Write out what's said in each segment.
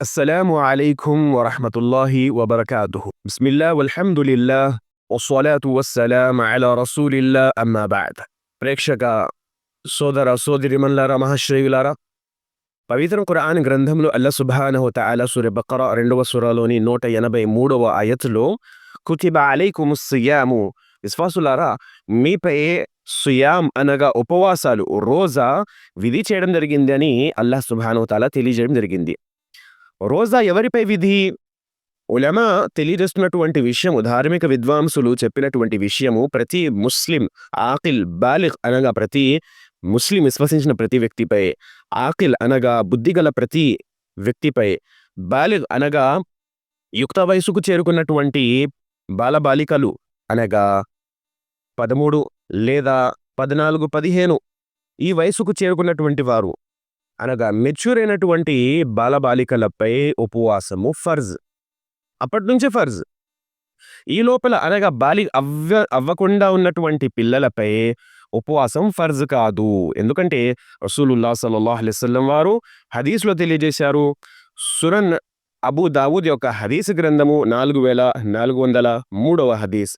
السلام عليكم ورحمة الله وبركاته بسم الله والحمد لله والصلاة والسلام على رسول الله أما بعد ప్రేక్షక సోదర సోదరిమన్లారా మహాశ్రేయులారా పవిత్ర ఖురాన్ గ్రంథంలో అల్లా సుబ్హానహు తఆలా సూర బకరా రెండవ సూరాలోని నూట ఎనభై మూడవ ఆయతులో కుతిబ అలైకుము సియాము విశ్వాసులారా మీపై సుయాం అనగా ఉపవాసాలు రోజా విధి చేయడం జరిగింది అని అల్లాహ్ సుబ్హానహు తాలా తెలియజేయడం జరిగింది రోజా ఎవరిపై విధి? ఉలమా తెలియజేస్తున్నటువంటి విషయము ధార్మిక విద్వాంసులు చెప్పినటువంటి విషయము ప్రతి ముస్లిం ఆకిల్ బాలిక్ అనగా ప్రతి ముస్లిం విశ్వసించిన ప్రతి వ్యక్తిపై ఆకిల్ అనగా బుద్ధిగల ప్రతి వ్యక్తిపై బాలిగ్ అనగా యుక్త వయసుకు చేరుకున్నటువంటి బాలబాలికలు అనగా పదమూడు లేదా పద్నాలుగు పదిహేను ఈ వయసుకు చేరుకున్నటువంటి వారు. అనగా మెచ్యూర్ అయినటువంటి బాలబాలికలపై ఉపవాసము ఫర్జ్. అప్పటి నుంచే ఫర్జ్. ఈ లోపల అనగా బాలి అవ్వ అవ్వకుండా ఉన్నటువంటి పిల్లలపై ఉపవాసం ఫర్జ్ కాదు. ఎందుకంటే రసూలుల్లా సల్లల్లాహు అలైహి వారు హదీస్లో తెలియజేశారు సురన్ అబూ దావూద్ యొక్క హదీస్ గ్రంథము నాలుగు వేల నాలుగు వందల మూడవ హదీస్.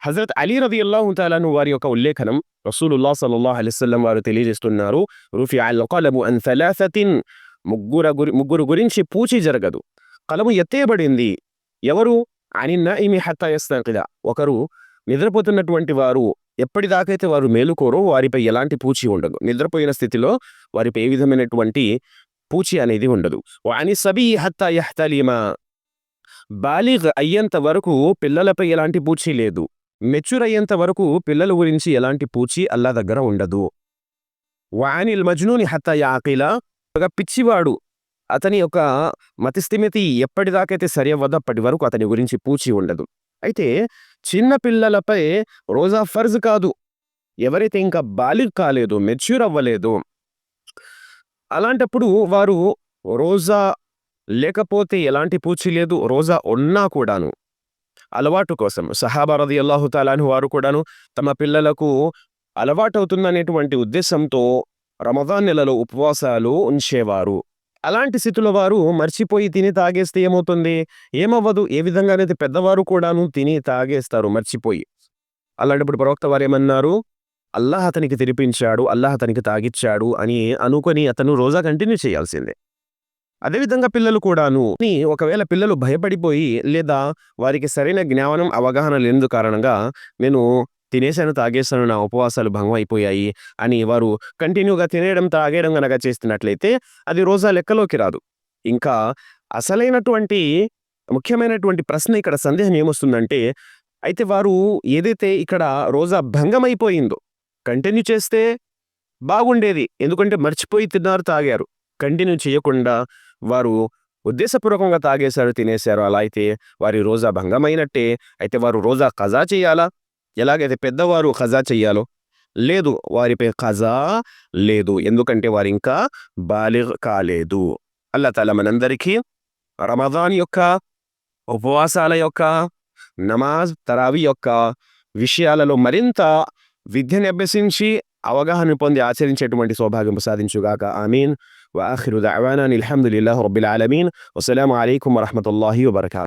హజరత్ అలీ రది అల్లాహు తాలాను వారి యొక్క ఉల్లేఖనం రసూలుల్లా సల్లల్లాహు అలైహి వారు తెలియజేస్తున్నారు. రూఫి అల్ కలము అన్ సలాసతిన్ ముగ్గురు గురి ముగ్గురు గురించి పూచి జరగదు. కలము ఎత్తేయబడింది. ఎవరు? అని నయిమి హత్తాయస్తాకిద ఒకరు నిద్రపోతున్నటువంటి వారు ఎప్పటిదాకైతే వారు మేలుకోరో వారిపై ఎలాంటి పూచి ఉండదు. నిద్రపోయిన స్థితిలో వారిపై ఏ విధమైనటువంటి పూచి అనేది ఉండదు. వాని సబీ హత్తా యహ్తలీమా. బాలిగ్ అయ్యేంత వరకు పిల్లలపై ఎలాంటి పూచి లేదు. మెచ్యూర్ అయ్యేంత వరకు పిల్లల గురించి ఎలాంటి పూచి అల్లా దగ్గర ఉండదు. వానిల్ మజ్నూని హత యాకిల ఒక పిచ్చివాడు. అతని యొక్క మతిస్థిమితి ఎప్పటిదాకైతే సరి అవ్వదో అప్పటి వరకు అతని గురించి పూచి ఉండదు. అయితే చిన్న పిల్లలపై రోజా ఫర్జ్ కాదు. ఎవరైతే ఇంకా బాలిగ్ కాలేదు మెచ్యూర్ అవ్వలేదు అలాంటప్పుడు వారు రోజా లేకపోతే ఎలాంటి పూచి లేదు రోజా ఉన్నా కూడాను. అలవాటు కోసం. సహాబారది అల్లాహు తాలాను వారు కూడాను తమ పిల్లలకు అలవాటవుతుందనేటువంటి ఉద్దేశంతో రమదాన్ నెలలో ఉపవాసాలు ఉంచేవారు. అలాంటి స్థితిలో వారు మర్చిపోయి తిని తాగేస్తే ఏమవుతుంది? ఏమవ్వదు? ఏ విధంగానైతే పెద్దవారు కూడాను తిని తాగేస్తారు మర్చిపోయి. అలాంటప్పుడు ప్రవక్త వారు ఏమన్నారు? అల్లాహ్ అతనికి తినిపించాడు అల్లాహ్ అతనికి తాగిచ్చాడు అని అనుకొని అతను రోజా కంటిన్యూ చేయాల్సిందే. అదేవిధంగా పిల్లలు కూడాను. ఒకవేళ పిల్లలు భయపడిపోయి లేదా వారికి సరైన జ్ఞానం అవగాహన లేనందు కారణంగా నేను తినేశాను తాగేశాను నా ఉపవాసాలు భంగం అయిపోయాయి అని వారు కంటిన్యూగా తినేయడం తాగేయడం కనుక చేస్తున్నట్లయితే అది రోజా లెక్కలోకి రాదు. ఇంకా అసలైనటువంటి ముఖ్యమైనటువంటి ప్రశ్న ఇక్కడ సందేహం ఏమొస్తుందంటే అయితే వారు ఏదైతే ఇక్కడ రోజా భంగం అయిపోయిందో కంటిన్యూ చేస్తే బాగుండేది. ఎందుకంటే మర్చిపోయి తిన్నారు తాగారు. కంటిన్యూ చేయకుండా వారు ఉద్దేశపూర్వకంగా తాగేశారు తినేశారు. అలా అయితే వారి రోజా భంగమైనట్టే. అయితే వారు రోజా ఖజా చేయాలా? ఎలాగైతే పెద్దవారు ఖజా చెయ్యాలో? లేదు వారిపై ఖజా లేదు. ఎందుకంటే వారు ఇంకా బాలిగ్ కాలేదు. అల్లా తల మనందరికీ రమదాన్ యొక్క ఉపవాసాల యొక్క నమాజ్ తరావి యొక్క విషయాలలో మరింత విద్యను అభ్యసించి అవగాహన పొంది ఆచరించేటువంటి సౌభాగ్యం ప్రసాదించుగాక ఆమీన్ వాఖిరు దవానాని అల్హమ్దుల్లాహ్ రబ్బిల్ ఆలమీన్ అస్సలం అయికం వరహమూల వబర్కా